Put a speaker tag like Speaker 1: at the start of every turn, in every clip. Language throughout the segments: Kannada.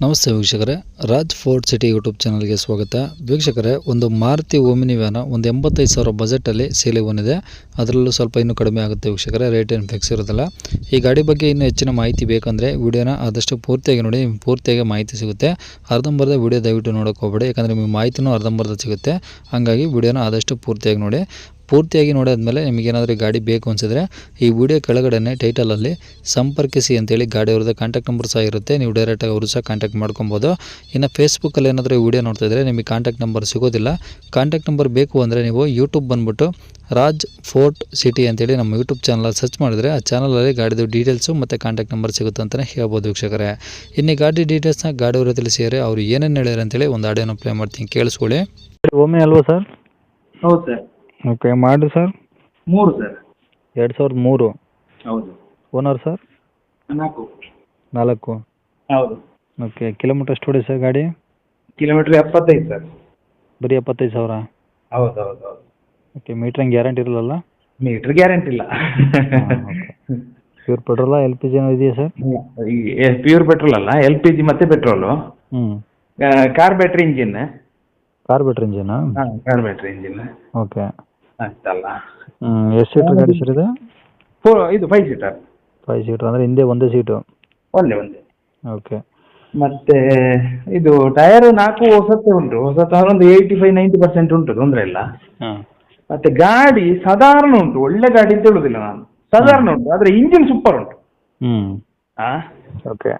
Speaker 1: ನಮಸ್ತೆ ವೀಕ್ಷಕರೇ, ರಾಜ್ ಫೋರ್ಟ್ ಸಿಟಿ ಯೂಟ್ಯೂಬ್ ಚಾನಲ್ಗೆ ಸ್ವಾಗತ. ವೀಕ್ಷಕರೇ, ಒಂದು ಮಾರುತಿ ಓಮಿನಿ ವ್ಯಾನ ಒಂದು ಎಂಬತ್ತೈದು ಸಾವಿರ ಬಜೆಟಲ್ಲಿ ಸೇಲಿ ಬಂದಿದೆ. ಅದರಲ್ಲೂ ಸ್ವಲ್ಪ ಇನ್ನೂ ಕಡಿಮೆ ಆಗುತ್ತೆ ವೀಕ್ಷಕರೇ, ರೇಟ್ ಏನು ಫಿಕ್ಸ್ ಇರೋದಿಲ್ಲ. ಈ ಗಾಡಿ ಬಗ್ಗೆ ಇನ್ನೂ ಹೆಚ್ಚಿನ ಮಾಹಿತಿ ಬೇಕಂದರೆ ವಿಡಿಯೋನ ಆದಷ್ಟು ಪೂರ್ತಿಯಾಗಿ ನೋಡಿ, ನಿಮ್ಗೆ ಪೂರ್ತಿಯಾಗಿ ಮಾಹಿತಿ ಸಿಗುತ್ತೆ. ಅರ್ಧಂಬರ್ಧ ವಿಡಿಯೋ ದಯವಿಟ್ಟು ನೋಡೋಕೆ ಹೋಗಬೇಡಿ, ಯಾಕಂದರೆ ನಿಮಗೆ ಮಾಹಿತಿನೂ ಅರ್ಧಂಬರ್ಧ ಸಿಗುತ್ತೆ. ಹಾಗಾಗಿ ವಿಡಿಯೋನ ಆದಷ್ಟು ಪೂರ್ತಿಯಾಗಿ ನೋಡಿ. ಪೂರ್ತಿಯಾಗಿ ನೋಡಿದ್ಮೇಲೆ ನಿಮಗೇನಾದರೂ ಗಾಡಿ ಬೇಕು ಅನಿಸಿದ್ರೆ ಈ ವಿಡಿಯೋ ಕೆಳಗಡೆ ಟೈಟಲಲ್ಲಿ ಸಂಪರ್ಕಿಸಿ ಅಂತೇಳಿ ಗಾಡಿ ಅವ್ರದ್ದು ಕಾಂಟ್ಯಾಕ್ಟ್ ನಂಬರ್ ಸಹ ಇರುತ್ತೆ. ನೀವು ಡೈರೆಕ್ಟಾಗಿ ಅವರು ಸಹ ಕಾಂಟ್ಯಾಕ್ಟ್ ಮಾಡ್ಕೊಬೋದು. ಇನ್ನು ಫೇಸ್ಬುಕ್ಕಲ್ಲಿ ಏನಾದರೂ ವಿಡಿಯೋ ನೋಡ್ತಾ ಇದ್ದರೆ ನಿಮಗೆ ಕಾಂಟ್ಯಾಕ್ಟ್ ನಂಬರ್ ಸಿಗೋದಿಲ್ಲ. ಕಾಂಟ್ಯಾಕ್ಟ್ ನಂಬರ್ ಬೇಕು ಅಂದರೆ ನೀವು ಯೂಟ್ಯೂಬ್ ಬಂದುಬಿಟ್ಟು ರಾಜ್ ಫೋರ್ಟ್ ಸಿಟಿ ಅಂತೇಳಿ ನಮ್ಮ ಯೂಟ್ಯೂಬ್ ಚಾನಲ್ ಸರ್ಚ್ ಮಾಡಿದ್ರೆ ಆ ಚಾನಲಲ್ಲಿ ಗಾಡಿದು ಡೀಟೇಲ್ಸು ಮತ್ತು ಕಾಂಟ್ಯಾಕ್ಟ್ ನಂಬರ್ ಸಿಗುತ್ತೆ ಅಂತಲೇ ಹೇಳ್ಬೋದು ವೀಕ್ಷಕರೇ. ಇನ್ನು ಗಾಡಿ ಡೀಟೇಲ್ಸ್ನ ಗಾಡಿಯವರು ತಿಳಿಸಿದರೆ ಅವರು ಏನೇನು ಹೇಳ್ಯಾರ ಅಂತೇಳಿ ಒಂದು ಆಡಿಯೋನ ಪ್ಲೇ ಮಾಡ್ತೀನಿ ಕೇಳಿಸ್ಕೊಳ್ಳಿ. ಓಮೆ ಅಲ್ವಾ ಸರ್?
Speaker 2: ಹೌದು ಸರ್.
Speaker 1: ಓಕೆ ಮಾಡಿ ಸರ್.
Speaker 2: ಮೂರು ಸರ್.
Speaker 1: ಎರಡು ಸಾವಿರದ ಮೂರು.
Speaker 2: ಹೌದು.
Speaker 1: Owner sir?
Speaker 2: ನಾಲ್ಕು.
Speaker 1: ನಾಲ್ಕು.
Speaker 2: ಹೌದು.
Speaker 1: ಓಕೆ ಕಿಲೋಮೀಟರ್ ಎಷ್ಟು ಹೊಡಿ ಸರ್ ಗಾಡಿ?
Speaker 2: ಕಿಲೋಮೀಟರ್ ಎಪ್ಪತ್ತೈದು ಸರ್.
Speaker 1: ಬರೀ ಎಪ್ಪತ್ತೈದು ಸಾವಿರ?
Speaker 2: ಹೌದು ಹೌದು ಹೌದು.
Speaker 1: ಓಕೆ ಮೀಟ್ರಂಗೆ ಗ್ಯಾರಂಟಿ ಇರಲ್ಲ
Speaker 2: ಮೀಟ್ರ್ ಗ್ಯಾರಂಟಿ ಇಲ್ಲ.
Speaker 1: ಪ್ಯೂರ್ ಪೆಟ್ರೋಲಾ ಎಲ್ ಪಿ ಜಿ ಏನೋ ಇದೆಯಾ ಸರ್?
Speaker 2: ಪ್ಯೂರ್ ಪೆಟ್ರೋಲ್ ಅಲ್ಲ ಎಲ್ ಪಿ ಜಿ ಮತ್ತೆ ಪೆಟ್ರೋಲು.
Speaker 1: ಹ್ಞೂ
Speaker 2: car battery engine.
Speaker 1: Car battery engine?
Speaker 2: Car battery engine.
Speaker 1: Okay.
Speaker 2: ಅಷ್ಟಲ್ಲ.
Speaker 1: ಎಷ್ಟು ಸೀಟರ್ ಗಾಡಿ ಸರ್ ಇದು?
Speaker 2: ಫೋರ್ ಇದು ಫೈವ್ ಸೀಟರ್
Speaker 1: ಫೈವ್ ಸೀಟರ್ ಅಂದ್ರೆ ಹಿಂದೆ ಒಂದೇ ಸೀಟು
Speaker 2: ಒಂದೇ ಒಂದೇ.
Speaker 1: ಓಕೆ
Speaker 2: ಮತ್ತೆ ಇದು ಟೈರ್ ನಾಲ್ಕು ಹೊಸತ್ತೆ ಉಂಟು. ಹೊಸ ಒಂದು ಏಯ್ಟಿ ಫೈವ್ ನೈಂಟಿ ಪರ್ಸೆಂಟ್ ಉಂಟು ತೊಂದರೆ ಇಲ್ಲ.
Speaker 1: ಹಾಂ.
Speaker 2: ಮತ್ತೆ ಗಾಡಿ ಸಾಧಾರಣ ಉಂಟು. ಒಳ್ಳೆ ಗಾಡಿ ಅಂತ ಹೇಳುದಿಲ್ಲ ನಾನು. ಸಾಧಾರಣ ಉಂಟು ಆದ್ರೆ ಇಂಜಿನ್ ಸೂಪರ್ ಉಂಟು.
Speaker 1: ಹ್ಮ್.
Speaker 2: ಆ?
Speaker 1: ಓಕೆ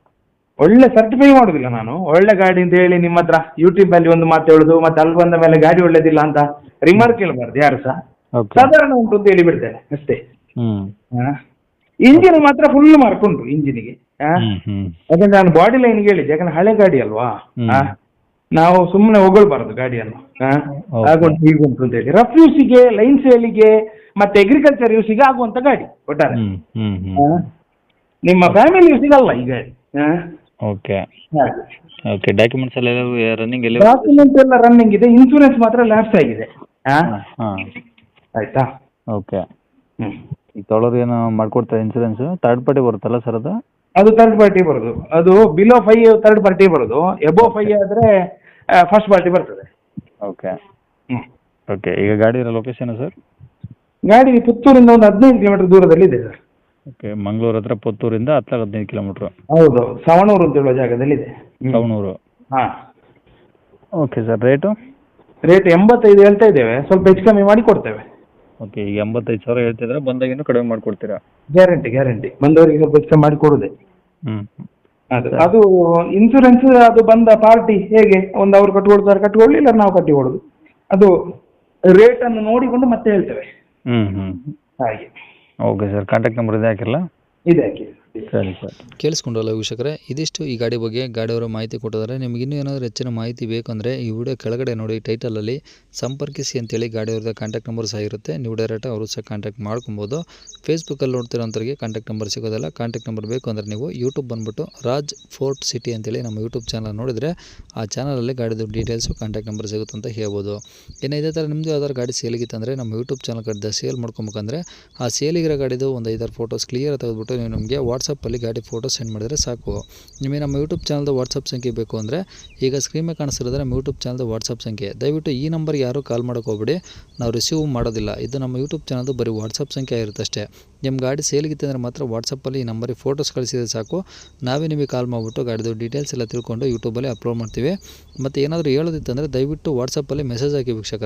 Speaker 2: ಒಳ್ಳೆ ಸರ್ಟಿಫೈ ಮಾಡುದಿಲ್ಲ ನಾನು. ಒಳ್ಳೆ ಗಾಡಿ ಅಂತ ಹೇಳಿ ನಿಮ್ಮ ಹತ್ರ ಯೂಟ್ಯೂಬ್ ಅಲ್ಲಿ ಒಂದು ಮಾತು ಹೇಳುದು ಮತ್ತೆ ಅಲ್ಲಿ ಬಂದ ಮೇಲೆ ಗಾಡಿ ಒಳ್ಳೇದಿಲ್ಲ ಅಂತ ರಿಮಾರ್ಕ್ ಹೇಳಬಾರ್ದು ಯಾರು ಸಹ. ಸಾಧಾರಣ ಉಂಟು ಅಂತ ಹೇಳಿ ಬಿಡ್ತೇನೆ ಅಷ್ಟೇ. ಇಂಜಿನ್ ಮಾತ್ರ ಫುಲ್ ಮಾರ್ಕ್ ಉಂಟು ಇಂಜಿನಿಗೆ. ಯಾಕಂದ್ರೆ ನಾನು ಬಾಡಿ ಲೈನ್ ಹೇಳಿದ್ದೆ ಯಾಕಂದ್ರೆ ಹಳೆ ಗಾಡಿ ಅಲ್ವಾ. ನಾವು ಸುಮ್ಮನೆ ಹೊಗಳ್ಬಾರದು ಗಾಡಿಯನ್ನು. ಆ?
Speaker 1: Okay.
Speaker 2: ಹಾಗುಂಟು ಅಂತ ಹೇಳಿ. ರಫ್ ಯೂಸಿಗೆ ಲೈನ್ ಸೇಲಿಗೆ ಮತ್ತೆ ಅಗ್ರಿಕಲ್ಚರ್ ಯೂಸಿಗೆ ಆಗುವಂತ ಗಾಡಿ ಒಟ್ಟಾರೆ. ನಿಮ್ಮ ಫ್ಯಾಮಿಲಿ ಯೂಸಿಗೆ ಅಲ್ಲ ಈ ಗಾಡಿ.
Speaker 1: ಓಕೆ ಓಕೆ ಡಾಕ್ಯುಮೆಂಟ್ಸ್ ಎಲ್ಲ ರನ್ನಿಂಗ್ ಎಲ್ಲ
Speaker 2: ಡಾಕ್ಯುಮೆಂಟ್ ಎಲ್ಲ ರನ್ನಿಂಗ್ ಇದೆ ಇನ್ಸೂರೆನ್ಸ್ ಮಾತ್ರ ಲ್ಯಾಪ್ಸ್ ಆಗಿದೆ. ಆಯ್ತಾ?
Speaker 1: ಓಕೆ.
Speaker 2: ಹ್ಞೂ
Speaker 1: ಈಗ ತೊಳೋರು ಏನು ಮಾಡ್ಕೊಡ್ತಾರೆ ಇನ್ಸೂರೆನ್ಸ್ ಥರ್ಡ್ ಪಾರ್ಟಿ ಬರುತ್ತಲ್ಲ ಸರ್ ಅದು?
Speaker 2: ಅದು ಥರ್ಡ್ ಪಾರ್ಟಿ ಬರೋದು. ಅದು ಬಿಲೋ ಫೈವ್ ಥರ್ಡ್ ಪಾರ್ಟಿ ಬರೋದು. ಎಬೋ ಫೈವ್ ಆದರೆ ಫಸ್ಟ್ ಪಾರ್ಟಿ ಬರ್ತದೆ.
Speaker 1: ಓಕೆ. ಓಕೆ ಈಗ ಗಾಡಿ ಇರೋ ಲೊಕೇಶನ್ ಸರ್
Speaker 2: ಗಾಡಿ ಪುತ್ತೂರಿಂದ ಒಂದು ಹದಿನೈದು ಕಿಲೋಮೀಟರ್ ದೂರದಲ್ಲಿ ಇದೆ ಸರ್
Speaker 1: ಓಕೆ ಮಂಗಳೂರು ಹತ್ರ ಪುತ್ತೂರಿಂದ ಹತ್ತು ಹದಿನೈದು ಕಿಲೋಮೀಟ್ರು
Speaker 2: ಹೌದು ಸವಣೂರು ಅಂತ ಹೇಳುವ ಜಾಗದಲ್ಲಿ ಇದೆ.
Speaker 1: ಸವಣೂರು
Speaker 2: ಹಾಂ.
Speaker 1: ಓಕೆ ಸರ್ ರೇಟು
Speaker 2: ರೇಟ್ ಎಂಬತ್ತೈದು ಹೇಳ್ತಾ ಇದ್ದೇವೆ. ಸ್ವಲ್ಪ ಹೆಚ್ಚು ಕಮ್ಮಿ ಮಾಡಿ ಕೊಡ್ತೇವೆ.
Speaker 1: ಓಕೆ ಈಗ ಎಂಬತ್ತೈದು ಸಾವಿರ ಹೇಳ್ತಿದ್ರೆ ಬಂದಾಗಿನ್ನೂ ಕಡಿಮೆ ಮಾಡಿಕೊಡ್ತೀರಾ?
Speaker 2: ಗ್ಯಾರಂಟಿ ಗ್ಯಾರಂಟಿ ಬಂದವರಿಗೆ ಕಮ್ಮಿ ಮಾಡಿ ಕೊಡುದೆ
Speaker 1: ಹ್ಞೂ
Speaker 2: ಅದು ಅದು ಇನ್ಸೂರೆನ್ಸ್ ಅದು ಬಂದ ಪಾರ್ಟಿ ಹೇಗೆ? ಒಂದು ಅವ್ರು ಕಟ್ಕೊಳ್ತಾರೆ ಕಟ್ಕೊಳ್ಳಿ ಇಲ್ಲ ನಾವು ಕಟ್ಟಿಕೊಡುದು. ಅದು ರೇಟ್ ಅನ್ನು ನೋಡಿಕೊಂಡು ಮತ್ತೆ ಹೇಳ್ತೇವೆ.
Speaker 1: ಹ್ಮ್ ಹ್ಮ್.
Speaker 2: ಹಾಗೆ.
Speaker 1: ಓಕೆ ಸರ್ ಕಾಂಟ್ಯಾಕ್ಟ್ ನಂಬರ್ ಇದೆ ಹಾಕಿಲ್ಲ
Speaker 2: ಇದೆ ಹಾಕಿ
Speaker 1: ಕೇಳಿಸ್ಕೊಂಡಲ್ಲ ವೀಕ್ಷಕರೇ? ಇದಿಷ್ಟು ಈ ಗಾಡಿ ಬಗ್ಗೆ ಗಾಡಿಯವರ ಮಾಹಿತಿ ಕೊಟ್ಟಿದ್ದಾರೆ. ನಿಮಗೆ ಇನ್ನೂ ಏನಾದರೂ ಹೆಚ್ಚಿನ ಮಾಹಿತಿ ಬೇಕಂದರೆ ಈ ವಿಡಿಯೋ ಕೆಳಗಡೆ ನೋಡಿ ಟೈಟಲಲ್ಲಿ ಸಂಪರ್ಕಿಸಿ ಅಂತೇಳಿ ಗಾಡಿಯವ್ರದ್ದು ಕಾಂಟ್ಯಾಕ್ಟ್ ನಂಬರ್ ಸಹ ಇರುತ್ತೆ. ನೀವು ಡೈರೆಕ್ಟ್ ಅವರು ಸಹ ಕಾಂಟ್ಯಾಕ್ಟ್ ಮಾಡ್ಕೊಬೋದು. ಫೇಸ್ಬುಕ್ಕಲ್ಲಿ ನೋಡ್ತಿರೋಂಥವ್ರಿಗೆ ಕಾಂಟ್ಯಾಕ್ಟ್ ನಂಬರ್ ಸಿಗೋದಿಲ್ಲ ಕಾಂಟ್ಯಾಕ್ಟ್ ನಂಬರ್ ಬೇಕು ಅಂದರೆ ನೀವು ಯೂಟ್ಯೂಬ್ ಬಂದುಬಿಟ್ಟು ರಾಜ್ ಫೋರ್ಟ್ ಸಿಟಿ ಅಂತೇಳಿ ನಮ್ಮ ಯೂಟ್ಯೂಬ್ ಚಾನಲ್ ನೋಡಿದರೆ ಆ ಚಾನಲಲ್ಲಿ ಗಾಡಿದು ಡೀಟೇಲ್ಸು ಕಾಂಟ್ಯಾಕ್ಟ್ ನಂಬರ್ ಸಿಗುತ್ತೆ ಅಂತ ಹೇಳ್ಬೋದು. ಇನ್ನು ಇದೇ ಥರ ನಿಮ್ಮದು ಯಾವ್ದಾದ್ರು ಗಾಡಿ ಸೇಲಿಗಿತ್ತಂದರೆ ನಮ್ಮ ಯೂಟ್ಯೂಬ್ ಚಾನಲ್ ಕಡೆ ಸೇಲ್ ಮಾಡ್ಕೊಬೇಕಂದ್ರೆ ಆ ಸೇಲಿಗಿರೋ ಗಾಡಿದು ಒಂದು ಐದಾರು ಫೋಟೋಸ್ ಕ್ಲಿಯರ್ ತೆಗೆದುಬಿಟ್ಟು ನೀವು ನಮಗೆ ವಾಟ್ಸಪ್ಪಲ್ಲಿ ಗಾಡಿ ಫೋಟೋ ಸೆಂಡ್ ಮಾಡಿದರೆ ಸಾಕು. ನಿಮಗೆ ನಮ್ಮ ಯೂಟ್ಯೂಬ್ ಚಾನಲ್ದ ವಾಟ್ಸಪ್ ಸಂಖ್ಯೆ ಬೇಕು ಅಂದರೆ ಈಗ ಸ್ಕ್ರೀನ್ ಮೇಲೆ ಕಾಣಿಸ್ತಿರೋದ್ರೆ ನಮ್ಮ ಯೂಟ್ಯೂಬ್ ಚಾನಲ್ದ ವಾಟ್ಸಪ್ ಸಂಖ್ಯೆ. ದಯವಿಟ್ಟು ಈ ನಂಬರ್ಗೆ ಯಾರೂ ಕಾಲ್ ಹೋಗ್ಬೇಡಿ. ನಾವು ರಿಸೀವ್ ಮಾಡೋದಿಲ್ಲ. ಇದು ನಮ್ಮ ಯೂಟ್ಯೂಬ್ ಚಾನಲ್ದು ಬರೀ ವಾಟ್ಸಪ್ ಸಂಖ್ಯೆ ಇರುತ್ತಷ್ಟೇ ನಿಮ್ಮ ಗಾಡಿ ಸೇಲ್ಗಿತ್ತು ಅಂದರೆ ಮಾತ್ರ ವಾಟ್ಸಪ್ಪಲ್ಲಿ ಈ ನಂಬರಿಗೆ ಫೋಟೋಸ್ ಕಳಿಸಿದ್ರೆ ಸಾಕು. ನಾವೇ ನಿಮಗೆ ಕಾಲ್ ಮಾಡಿಬಿಟ್ಟು ಗಾಡಿದು ಡೀಟೇಲ್ಸ್ ಎಲ್ಲ ತಿಳ್ಕೊಂಡು ಯೂಟ್ಯೂಬಲ್ಲಿ ಅಪ್ಲೋಡ್ ಮಾಡ್ತೀವಿ. ಮತ್ತು ಏನಾದರೂ ಹೇಳೋದಿತ್ತಂದರೆ ದಯವಿಟ್ಟು ವಾಟ್ಸಪ್ಪಲ್ಲಿ ಮೆಸೇಜ್ ಹಾಕಿ ವೀಕ್ಷಕರೇ.